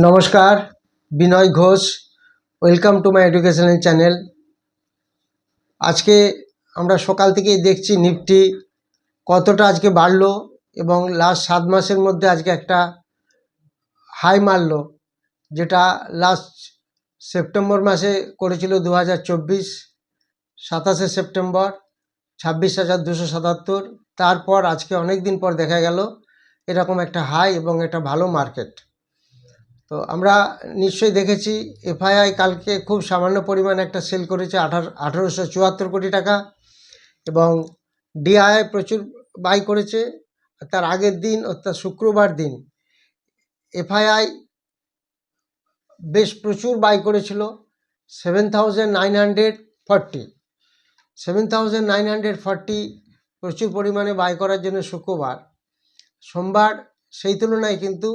নমস্কার, Binoy Ghosh. Welcome to my educational channel আজকে আমরা সকাল থেকেই দেখছি নিফটি কতটা আজকে বাড়লো এবং লাস্ট সাত মাসের মধ্যে আজকে একটা হাই মারলো, যেটা লাস্ট সেপ্টেম্বর মাসে করেছিল দু হাজার চব্বিশ, সাতাশে সেপ্টেম্বর, ছাব্বিশ হাজার দুশো সাতাত্তর। তারপর আজকে অনেক দিন পর দেখা গেল, এরকম একটা হাই এবং একটা ভালো মার্কেট তো আমরা নিশ্চয়ই দেখেছি, এফআইআই কালকে খুব সামান্য পরিমাণ একটা সেল করেছে আঠারো চুয়াত্তর কোটি টাকা এবং ডিআইআই প্রচুর বাই করেছে। তার আগের দিন অর্থাৎ শুক্রবার দিন এফআইআই বেশ প্রচুর বাই করেছিল seven thousand nine hundred seven thousand nine hundred প্রচুর পরিমাণে বাই করার জন্য শুক্রবার। সোমবার সেই তুলনায় কিন্তু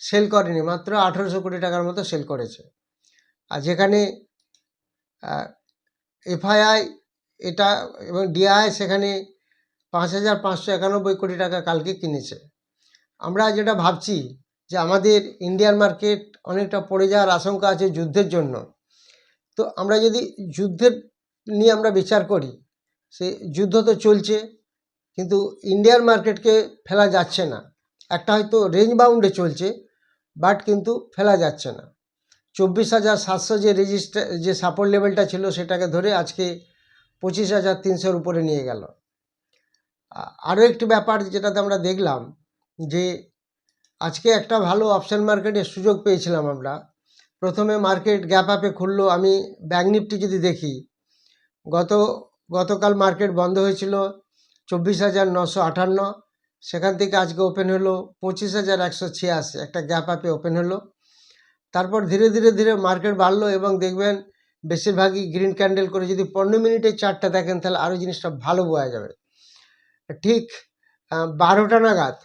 সেল করেনি, মাত্র আঠেরোশো কোটি টাকার মতো সেল করেছে। আর যেখানে এফআইআই এটা এবং ডিআই সেখানে পাঁচ হাজার পাঁচশো একানব্বই কোটি টাকা কালকে কিনেছে। আমরা যেটা ভাবছি যে আমাদের ইন্ডিয়ান মার্কেট অনেকটা পড়ে যাওয়ার আশঙ্কা আছে যুদ্ধের জন্য। তো আমরা যদি যুদ্ধের নিয়ে আমরা বিচার করি, সে যুদ্ধ তো চলছে, কিন্তু ইন্ডিয়ান মার্কেটকে ফেলা যাচ্ছে না। একটা হয়তো রেঞ্জ বাউন্ডে চলছে বাট কিন্তু ফেলা যাচ্ছে না। চব্বিশ হাজার সাতশো যে রেজিস্টার যে সাপোর্ট লেভেলটা ছিল সেটাকে ধরে আজকে পঁচিশ হাজার তিনশোর উপরে নিয়ে গেল। আরও একটি ব্যাপার যেটাতে আমরা দেখলাম যে আজকে একটা ভালো অপশন মার্কেটের সুযোগ পেয়েছিলাম আমরা। প্রথমে মার্কেট গ্যাপ আপে খুললো। আমি ব্যাঙ্ক নিফটি যদি দেখি, গত, গতকাল মার্কেট বন্ধ হয়েছিল চব্বিশ হাজার নশো আটান্ন। সেখান থেকে আজকে ওপেন হলো পঁচিশ হাজার একশো ছিয়াশি, একটা গ্যাপ আপে ওপেন হলো। তারপর ধীরে ধীরে ধীরে মার্কেট বাড়লো এবং দেখবেন বেশিরভাগই গ্রিন ক্যান্ডেল করে যদি পনেরো মিনিটের চারটা দেখেন তাহলে আরও জিনিসটা ভালো বোঝা যাবে। ঠিক বারোটা নাগাদ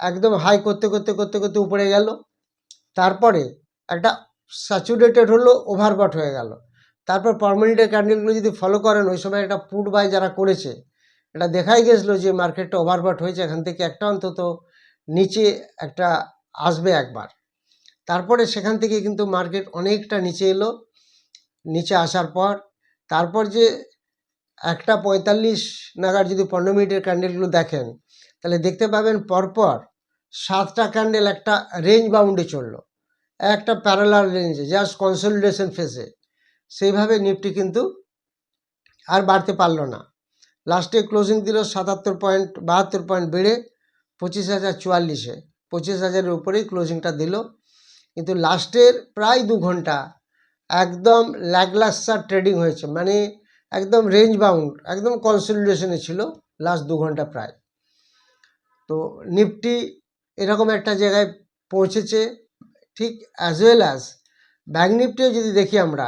একদম হাই করতে করতে করতে করতে উপরে গেল। তারপরে একটা স্যাচুরেটেড হলো ওভারবট হয়ে গেল। তারপর পারমানেন্টের ক্যান্ডেলগুলো যদি ফলো করেন, ওই সময় একটা পুট বাই যারা করেছে এটা দেখাই গেছিল যে মার্কেটটা ওভারবট হয়েছে এখান থেকে একটা অন্তত নিচে একটা আসবে একবার। তারপরে সেখান থেকে কিন্তু মার্কেট অনেকটা নিচে এলো। নিচে আসার পর তারপর যে একটা পঁয়তাল্লিশ নাগাদ যদি পনেরো মিনিটের ক্যান্ডেলগুলো দেখেন, তাহলে দেখতে পাবেন পরপর সাতটা ক্যান্ডেল একটা রেঞ্জ বাউন্ডে চলল। একটা প্যারালাল রেঞ্জে জাস্ট কনসলিডেশন ফেসে সেইভাবে নিফটি কিন্তু আর বাড়তে পারল না। লাস্টে ক্লোজিং দিল সাতাত্তর পয়েন্ট বাহাত্তর পয়েন্ট বেড়ে পঁচিশ হাজার চুয়াল্লিশে। পঁচিশ হাজারের উপরেই ক্লোজিংটা দিল। কিন্তু লাস্টের প্রায় দু ঘণ্টা একদম ল্যাগলাসার ট্রেডিং হয়েছে। মানে একদম রেঞ্জ বাউন্ড একদম কনসলিডেশনে ছিল লাস্ট দু ঘণ্টা প্রায়। তো নিফটি এরকম একটা জায়গায় পৌঁছেছে ঠিক অ্যাজ ওয়েল অ্যাজ ব্যাঙ্ক নিফটিও যদি দেখি আমরা,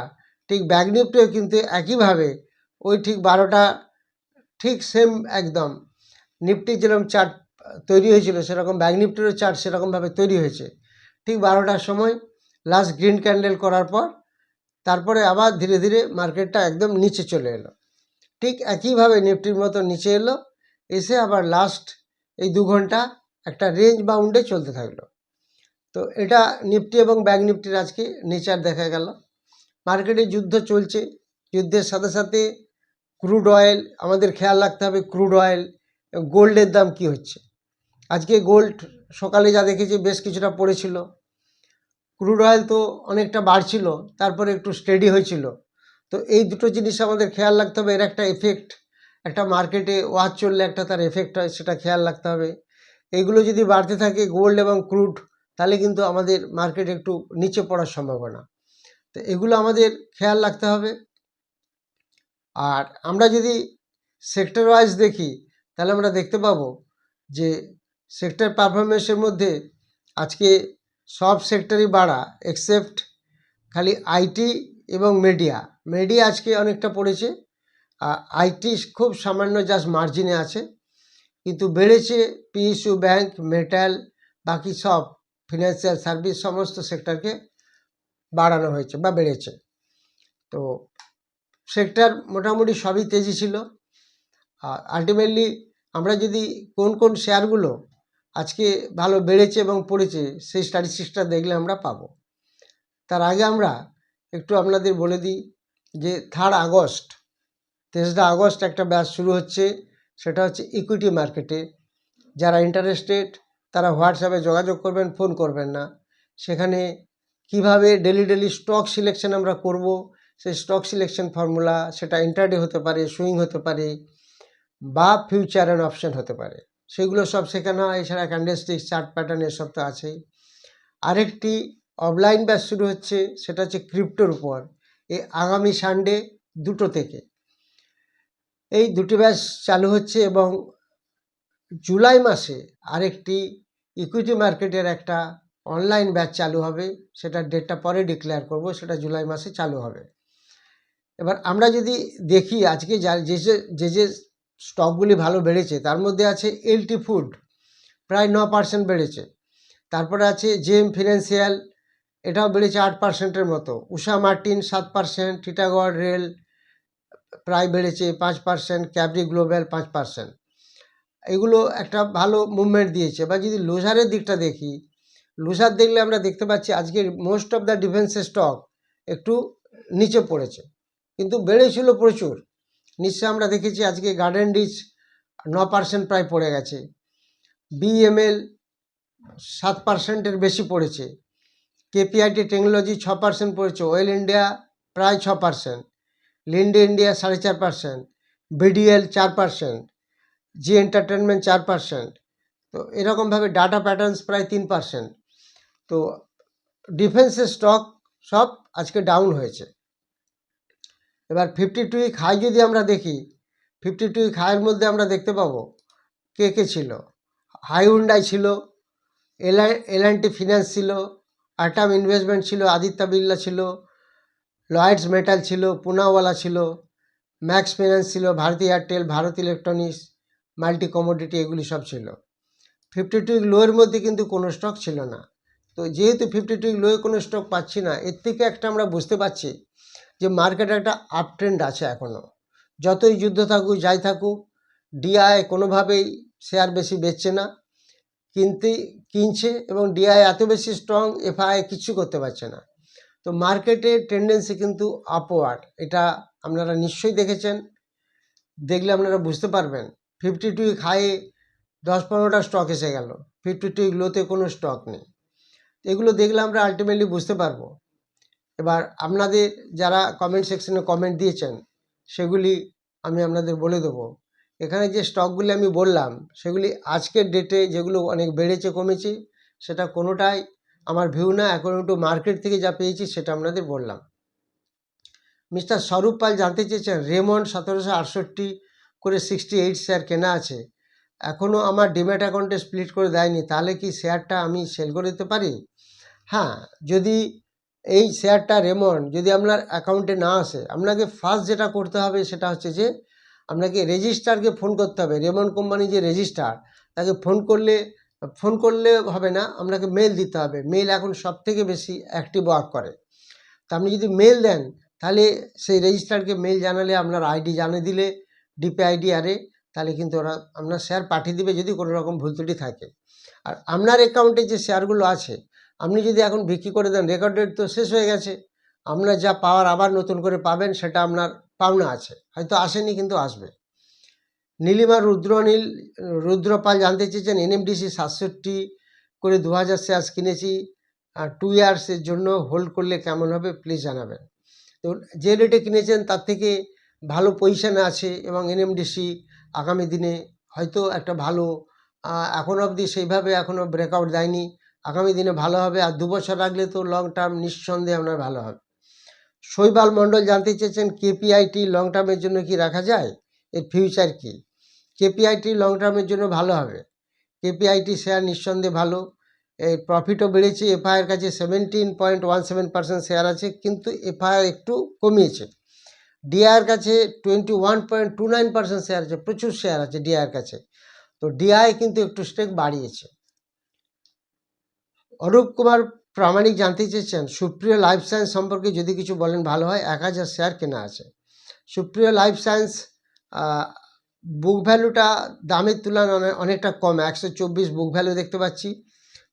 ঠিক ব্যাঙ্ক নিফটিও কিন্তু একইভাবে ওই ঠিক বারোটা ঠিক সেম একদম। নিফটি যেরকম চার্ট তৈরি হয়েছিল, সেরকম ব্যাঙ্ক নিফটিরও চার্ট সেরকমভাবে তৈরি হয়েছে। ঠিক বারোটার সময় লাস্ট গ্রিন ক্যান্ডেল করার পর, তারপরে আবার ধীরে ধীরে মার্কেটটা একদম নিচে চলে এলো। ঠিক একইভাবে নিফটির মতো নিচে এলো, এসে আবার লাস্ট এই দু ঘণ্টা একটা রেঞ্জ বাউন্ডে চলতে থাকল। তো এটা নিফটি এবং ব্যাঙ্ক নিফটির আজকে নেচার দেখা গেল। মার্কেটে যুদ্ধ চলছে, যুদ্ধের সাথে সাথে ক্রুড অয়েল আমাদের খেয়াল রাখতে হবে ক্রুড অয়েল গোল্ডের দাম কি হচ্ছে? আজকে গোল্ড সকালে যা দেখেছি বেশ কিছুটা পড়েছিল। ক্রুড অয়েল তো অনেকটা বাড়ছিল, তারপরে একটু স্টেডি হয়েছিল। তো এই দুটো জিনিস আমাদের খেয়াল রাখতে হবে, এর একটা এফেক্ট একটা মার্কেটে ওয়াচ চললে একটা তার এফেক্ট হয়, সেটা খেয়াল রাখতে হবে। এইগুলো যদি বাড়তে থাকে গোল্ড এবং ক্রুড তাহলে কিন্তু আমাদের মার্কেট একটু নিচে পড়ার সম্ভাবনা। তো এগুলো আমাদের খেয়াল রাখতে হবে। আর আমরা যদি সেক্টর ওয়াইজ দেখি, তাহলে আমরা দেখতে পাবো যে সেক্টর পারফরমেন্সের মধ্যে আজকে সব সেক্টরই বাড়া এক্সেপ্ট খালি আইটি এবং মিডিয়া মিডিয়া আজকে অনেকটা পড়েছে আইটি খুব সামান্য জাস্ট মার্জিনে আছে, কিন্তু বেড়েছে পিএসইউ ব্যাংক মেটাল বাকি সব ফিনান্সিয়াল সার্ভিস সমস্ত সেক্টরকে বাড়ানো হয়েছে বা বেড়েছে। তো সেক্টর মোটামুটি সবই তেজি ছিল। আর আলটিমেটলি আমরা যদি কোন কোন শেয়ারগুলো আজকে ভালো বেড়েছে এবং পড়েছে, সেই স্ট্যাটিস্টিক্সটা দেখলে আমরা পাবো। তার আগে আমরা একটু আপনাদের বলে দিই যে থার্ড আগস্ট, তেসরা আগস্ট একটা ব্যাচ শুরু হচ্ছে, সেটা হচ্ছে ইকুইটি মার্কেটে যারা ইন্টারেস্টেড তারা হোয়াটসঅ্যাপে যোগাযোগ করবেন ফোন করবেন না। সেখানে কীভাবে ডেলি ডেলি স্টক সিলেকশন আমরা করব সেই স্টক সিলেকশন ফর্মুলা সেটা ইন্টারডে হতে পারে সুইং হতে পারে বা ফিউচার অ্যান্ড অপশন হতে পারে। সেগুলো সব শেখানো হয়, এছাড়া ক্যান্ডেলস্টিক চার্ট প্যাটার্ন এসব তো আছেই। আরেকটি অফলাইন ব্যাচ শুরু হচ্ছে, সেটা হচ্ছে ক্রিপ্টোর উপর। এই আগামী সানডে দুটো থেকে। এই দুটি ব্যাচ চালু হচ্ছে এবং জুলাই মাসে আরেকটি ইকুইটি মার্কেটের একটা অনলাইন ব্যাচ চালু হবে। সেটা ডেটটা পরে ডিক্লেয়ার করব, সেটা জুলাই মাসে চালু হবে। এবার আমরা যদি দেখি আজকে যা, যে যে যে স্টকগুলি ভালো বেড়েছে, তার মধ্যে আছে এলটি ফুড প্রায় ন পার্সেন্ট বেড়েছে। তারপরে আছে জেএম ফিনান্সিয়াল এটাও বেড়েছে আট পার্সেন্টের মতো। উষা মার্টিন সাত পার্সেন্ট টিটাগড় রেল প্রায় বেড়েছে পাঁচ পার্সেন্ট ক্যাবরি গ্লোবাল পাঁচ পার্সেন্ট এগুলো একটা ভালো মুভমেন্ট দিয়েছে। বা যদি লুজারের দিকটা দেখি লুজার দেখলে আমরা দেখতে পাচ্ছি আজকের মোস্ট অফ দ্য ডিফেন্সের স্টক একটু নিচে পড়েছে। কিন্তু বেড়েছিল প্রচুর। নিশ্চয় আমরা দেখেছি আজকে গার্ডেন ডিচ ন পার্সেন্ট প্রায় পড়ে গেছে। বিএমএল সাত পার্সেন্টের বেশি পড়েছে। কেপিআইটি টেকনোলজি ছ পার্সেন্ট পড়েছে। অয়েল ইন্ডিয়া প্রায় ছ পার্সেন্ট লিন্ডে ইন্ডিয়া সাড়ে চার পার্সেন্ট বিডিএল চার পার্সেন্ট জি এন্টারটেনমেন্ট চার পার্সেন্ট তো এরকমভাবে ডাটা প্যাটার্নস প্রায় তিন পার্সেন্ট তো ডিফেন্সের স্টক সব আজকে ডাউন হয়েছে। এবার ফিফটি টু উইক হাই যদি আমরা দেখি ফিফটি টু উইক হাইয়ের মধ্যে আমরা দেখতে পাবো কে কে ছিল? হাইউন্ডাই ছিল এলআই এলআইনটি ফিন্যান্স ছিল আটাম ইনভেস্টমেন্ট ছিল আদিত্য বিল্লা ছিল লয়েডস মেটাল ছিল পুনাওয়ালা ছিল ম্যাক্স ফিন্যান্স ছিল Bharti Airtel Bharat electronics multi commodity এগুলি সব ছিল। ফিফটি টু লোয়ের মধ্যে কিন্তু কোনো স্টক ছিল না। তো যেহেতু ফিফটি টু লোয়ে কোনো স্টক পাচ্ছি না, এর থেকে একটা আমরা বুঝতে পারছি যে মার্কেটে একটা আপ ট্রেন্ড আছে এখনও যতই যুদ্ধ থাকুক, যাই থাকুক ডিআই কোনোভাবেই শেয়ার বেশি বেচছে না। কিনতে, কিনছে এবং ডিআই এত বেশি স্ট্রং এফআই কিছু করতে পারছে না। তো মার্কেটের টেন্ডেন্সি কিন্তু আপওয়ার্ড এটা আপনারা নিশ্চয়ই দেখেছেন। দেখলে আপনারা বুঝতে পারবেন। ফিফটি টু হাইয়ে দশ পনেরোটা স্টক এসে গেল। ফিফটি টু লোতে কোনো স্টক নেই। এগুলো দেখলে আমরা আলটিমেটলি বুঝতে পারব। এবার আপনাদের যারা কমেন্ট সেকশনে কমেন্ট দিয়েছেন, সেগুলি আমি আপনাদের বলে দেবো। এখানে যে স্টকগুলি আমি বললাম, সেগুলি আজকের ডেটে যেগুলো অনেক বেড়েছে, কমেছে, সেটা কোনোটাই আমার ভিউ না অ্যাকর্ডিং টু মার্কেট থেকে যা পেয়েছি সেটা আপনাদের বললাম। মিস্টার স্বরূপ পাল জানতে চেয়েছেন, রেমন্ড সতেরোশো আটষট্টি করে সিক্সটি এইট শেয়ার কেনা আছে। এখনও আমার ডিম্যাট অ্যাকাউন্টে স্প্লিট করে দেয়নি, তাহলে কি শেয়ারটা আমি সেল করে দিতে পারি? হ্যাঁ যদি এই শেয়ারটা রেমন্ড যদি আপনার অ্যাকাউন্টে না আসে, আপনাকে ফার্স্ট যেটা করতে হবে সেটা হচ্ছে যে, আপনাকে রেজিস্টারকে ফোন করতে হবে। রেমন্ড কোম্পানি যে রেজিস্টার, তাকে ফোন করলে ফোন করলে হবে না, আপনাকে মেল দিতে হবে। মেল এখন সব থেকে বেশি অ্যাক্টিভ ওয়ার্ক করে। তা আপনি যদি মেল দেন, তাহলে সেই রেজিস্টারকে মেল জানালে, আপনার আইডি জানিয়ে দিলে ডিপি আইডি আরে, তাহলে কিন্তু ওরা আপনার শেয়ার পাঠিয়ে দিবে যদি কোনো রকম ভুল ত্রুটি থাকে। আর আপনার অ্যাকাউন্টে যে শেয়ারগুলো আছে আপনি যদি এখন বিক্রি করে দেন রেকর্ড ডেট তো শেষ হয়ে গেছে। আপনার যা পাওয়ার আবার নতুন করে পাবেন, সেটা আপনার পাওনা আছে। হয়তো আসেনি, কিন্তু আসবে। নীলিমা রুদ্রনীল রুদ্রপাল জানতে চেয়েছেন এনএমডিসি সাতষট্টি করে দু হাজার শেয়ার্স কিনেছি টু ইয়ার্সের জন্য হোল্ড করলে কেমন হবে প্লিজ জানাবেন। তো যে রেটে কিনেছেন, তার থেকে ভালো পজিশান আছে, এবং এনএমডিসি আগামী দিনে হয়তো একটা ভালো এখন অবধি সেইভাবে এখনও ব্রেকআউট দেয়নি। আগামী দিনে ভালো হবে আর দু বছর রাখলে তো লং টার্ম নিঃসন্দেহে আপনার ভালো হবে। শৈবাল মণ্ডল জানতে চেয়েছেন কেপিআইটি লং টার্মের জন্য কি রাখা যায়? এর ফিউচার কি? কেপিআইটি লং টার্মের জন্য ভালো হবে। কেপিআইটি শেয়ার নিঃসন্দেহে ভালো। এর প্রফিটও বেড়েছে। এফআইআর কাছে seventeen point one seven percent share আছে, কিন্তু এফআইআর একটু কমিয়েছে। ডিআইয়ের কাছে twenty one point two nine percent share আছে। প্রচুর শেয়ার আছে ডিআইয়ের কাছে। তো ডিআই কিন্তু একটু স্টেক বাড়িয়েছে। অরূপ কুমার প্রামাণিক জানতে চেয়েছেন, সুপ্রিয় লাইফ সায়েন্স সম্পর্কে যদি কিছু বলেন ভালো হয়, এক হাজার শেয়ার কেনা আছে। সুপ্রিয় লাইফ সায়েন্স বুক ভ্যালুটা দামের তুলনায় অনেকটা কম, একশো চব্বিশ বুক ভ্যালু দেখতে পাচ্ছি।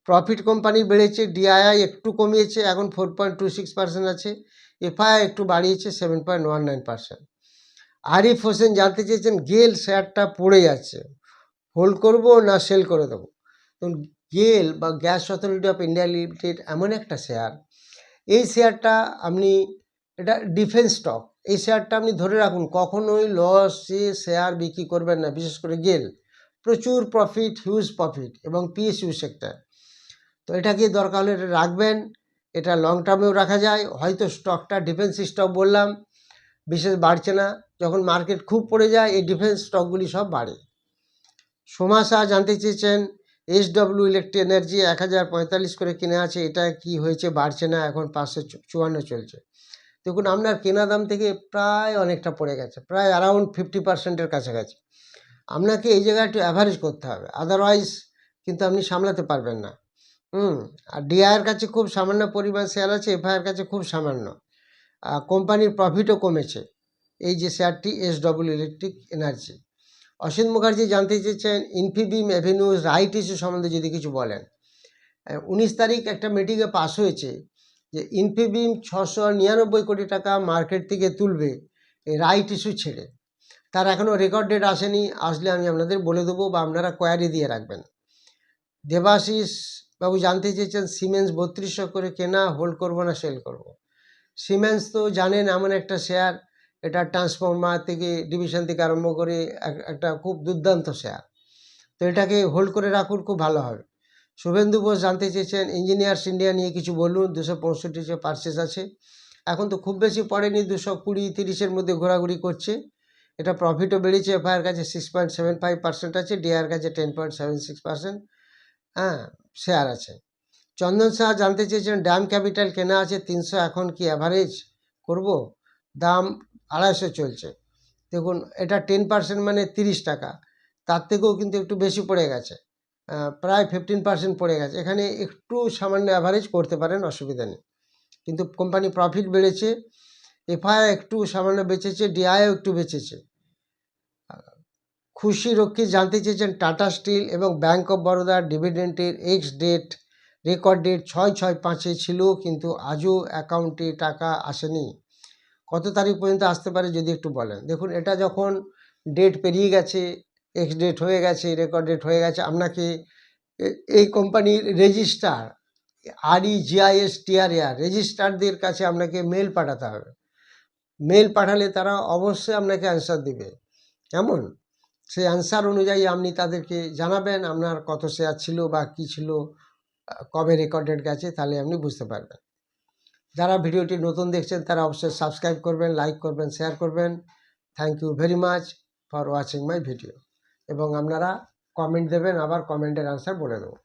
প্রফিট কোম্পানি বেড়েছে ডিআইআই একটু কমিয়েছে, এখন four point two six percent আছে। এফআইআই একটু বাড়িয়েছে seven point one nine percent Arif Hossain জানতে চেয়েছেন, গেল শেয়ারটা পড়ে যাচ্ছে হোল্ড করব না সেল করে দেবো? গেল বা gas authority of India limited এমন একটা শেয়ার। এই শেয়ারটা আপনি, এটা ডিফেন্স স্টক। এই শেয়ারটা আপনি ধরে রাখুন, কখনোই লসে শেয়ার বিক্রি করবেন না, বিশেষ করে গেল। প্রচুর প্রফিট হিউজ প্রফিট এবং পিএসইউ সেক্টর তো এটাকে দরকার হলে এটা রাখবেন, এটা লং টার্মেও রাখা যায়। হয়তো স্টকটা ডিফেন্স স্টক বললাম, বিশেষ বাড়ছে না। যখন মার্কেট খুব পড়ে যায়, এই ডিফেন্স স্টকগুলি সব বাড়ে। সোমা শাহ জানতে চেয়েছেন এস ডব্লিউ ইলেকট্রিক এনার্জি এক হাজার পঁয়তাল্লিশ করে কিনে আছে, এটা কি হয়েছে, বাড়ছে না, এখন পাঁচশো চুয়ান্ন চলছে। দেখুন, আপনার কেনা দাম থেকে প্রায় অনেকটা পড়ে গেছে, প্রায় অ্যারাউন্ড ফিফটি পার্সেন্টের কাছাকাছি। আপনাকে এই জায়গায় একটু অ্যাভারেজ করতে হবে আদারওয়াইজ কিন্তু আপনি সামলাতে পারবেন না। হুম, আর ডিআইয়ের কাছে খুব সামান্য পরিমাণ শেয়ার আছে এফআইআর কাছে খুব সামান্য। কোম্পানির প্রফিটও কমেছে, এই যে শেয়ারটি S W electric energy Asit Mukherjee জানতে চেয়েছেন, ইনফিবিম অ্যাভিনিউজ রাইট ইস্যু সম্বন্ধে যদি কিছু বলেন। উনিশ তারিখ একটা মিটিংয়ে পাস হয়েছে যে ইনফিবিম ছশো নিরানব্বই কোটি টাকা মার্কেট থেকে তুলবে রাইট ইস্যু ছেড়ে। তার এখনও রেকর্ড ডেট আসেনি, আসলে আমি আপনাদের বলে দেবো বা আপনারা কোয়ারি দিয়ে রাখবেন। দেবাশিস বাবু জানতে চেয়েছেন সিমেন্স বত্রিশশো করে কেনা হোল্ড করব না সেল করব। সিমেন্স তো জানেন এমন একটা শেয়ার এটা ট্রান্সফর্মার থেকে ডিভিশন থেকে আরম্ভ করে এক- একটা খুব দুর্দান্ত শেয়ার তো এটাকে হোল্ড করে রাখুন, খুব ভালো হবে। শুভেন্দু বোস জানতে চেয়েছেন ইঞ্জিনিয়ার্স ইন্ডিয়া নিয়ে কিছু বলুন, দুশো পঁয়ষট্টি যে পার্সেস আছে। এখন তো খুব বেশি পড়েনি, দুশো কুড়ি তিরিশের মধ্যে ঘোরাঘুরি করছে। এটা প্রফিটও বেড়েছে এফআইআর কাছে six point seven five percent আছে ডিআর কাছে ten point seven six percent হ্যাঁ শেয়ার আছে। চন্দন শাহ জানতে চেয়েছেন ড্যাম ক্যাপিটাল কেনা আছে তিনশো, এখন কি অ্যাভারেজ করব? দাম আড়াইশো চলছে। দেখুন, এটা টেন পার্সেন্ট মানে তিরিশ টাকা। তার থেকেও কিন্তু একটু বেশি পড়ে গেছে। প্রায় ফিফটিন পার্সেন্ট পড়ে গেছে। এখানে একটু সামান্য অ্যাভারেজ করতে পারেন, অসুবিধা নেই। কিন্তু কোম্পানি প্রফিট বেড়েছে এফআই একটু সামান্য বেঁচেছে ডিআইও একটু বেঁচেছে। খুশি রক্ষী জানতে চেয়েছেন টাটা স্টিল এবং ব্যাঙ্ক অফ বরোদার ডিভিডেন্টের এক্স ডেট রেকর্ড ডেট ছয় ছয় পাঁচে ছিল, কিন্তু আজও অ্যাকাউন্টে টাকা আসেনি। কত তারিখ পর্যন্ত আসতে পারে যদি একটু বলেন? দেখুন, এটা যখন ডেট পেরিয়ে গেছে এক্স ডেট হয়ে গেছে রেকর্ড ডেট হয়ে গেছে, আপনাকে এই কোম্পানির রেজিস্টার আরই জিআইএস টিআরএআর রেজিস্টারদের কাছে আপনাকে মেল পাঠাতে হবে। মেল পাঠালে তারা অবশ্যই আপনাকে অ্যান্সার দিবে। কেমন? সেই অ্যান্সার অনুযায়ী আপনি তাদেরকে জানাবেন, আপনার কত শেয়ার ছিল বা কী ছিল কবে রেকর্ডেড গেছে, তাহলে আপনি বুঝতে পারবেন। যারা ভিডিওটি নতুন দেখছেন, তারা অবশ্যই সাবস্ক্রাইব করবেন লাইক করবেন শেয়ার করবেন। Thank you very much for watching my video এবং আপনারা কমেন্ট দেবেন, আবার কমেন্টের আনসার বলে দেবো।